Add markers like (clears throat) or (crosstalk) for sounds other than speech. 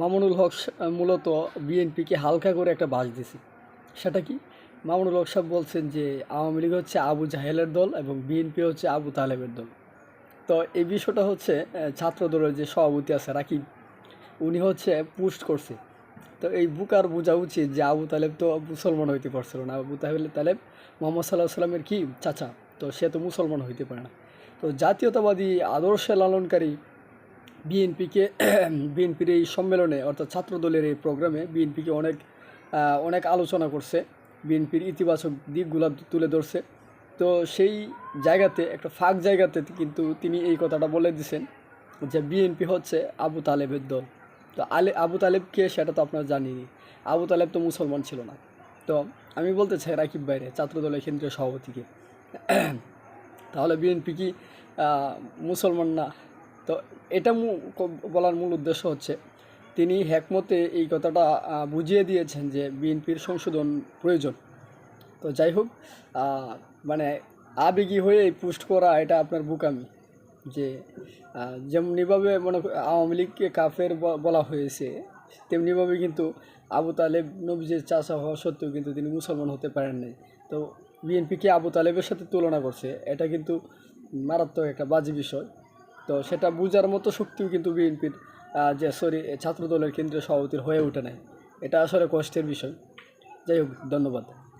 মামুনুল হক মূলত বিএনপিকে হালকা করে একটা বাস দিছে। সেটা কি? মামুনুল হক সাহেব বলছেন যে, আওয়ামী লীগ হচ্ছে আবু জাহেলের দল এবং বিএনপি হচ্ছে আবু তালেবের দল। তো এই বিষয়টা হচ্ছে ছাত্র দলের যে সভাপতি আছে রাকিব, উনি হচ্ছে পোস্ট করছে। তো এই বুকার বোঝা উচিত যে আবু তালেব তো মুসলমান হইতে পারছিল না। আবু তাহেল তালেব মোহাম্মদ সাল্লাহ সাল্লামের কি চাচা? তো সে তো মুসলমান হইতে পারে না। তো জাতীয়তাবাদী আদর্শে লালনকারী বিএনপিকে, (clears throat) বিএনপির এই সম্মেলনে, অর্থাৎ ছাত্রদলের এই প্রোগ্রামে বিএনপিকে অনেক অনেক আলোচনা করছে। বিএনপির ইতিবাচক দিকগুলো তুলে ধরছে। তো সেই জায়গাতে, একটা ফাঁক জায়গাতে কিন্তু তিনি এই কথাটা বলে দিছেন যে বিএনপি হচ্ছে আবু তালেবের দল। তো আলে, আবু তালেব কে সেটা তো আপনারা জানিনি আবু তালেব তো মুসলমান ছিল না। তো আমি বলতে চাই রাকিব বাইরে ছাত্রদলের কেন্দ্রীয় সভাপতিকে। (clears throat) তাহলে বিএনপি কি মুসলমান না? তো এটা বলার মূল উদ্দেশ্য হচ্ছে, তিনি হ্যাকমতে এই কথাটা বুঝিয়ে দিয়েছেন যে বিএনপির সংশোধন প্রয়োজন। তো যাই হোক মানে আবেগী হয়ে পোস্ট করা, এটা আপনার বুকামি। যে যেমনিভাবে মনে আওয়ামী লীগকে কাফের বলা হয়েছে, তেমনিভাবে কিন্তু আবু তালেব, নবীজের চাষা হওয়া সত্ত্বেও কিন্তু তিনি মুসলমান হতে পারেন নাই। তো বিএনপিকে আবু তালেবের সাথে তুলনা করছে? এটা কিন্তু মারাত্মক একটা বাজে বিষয়। তো সেটা বোঝার মতো শক্তিও কিন্তু বিএনপির যে সরি ছাত্রদলের কেন্দ্রীয় সভাপতির হয়ে ওঠে নাই। এটা আসলে কষ্টের বিষয়। যাই হোক, ধন্যবাদ।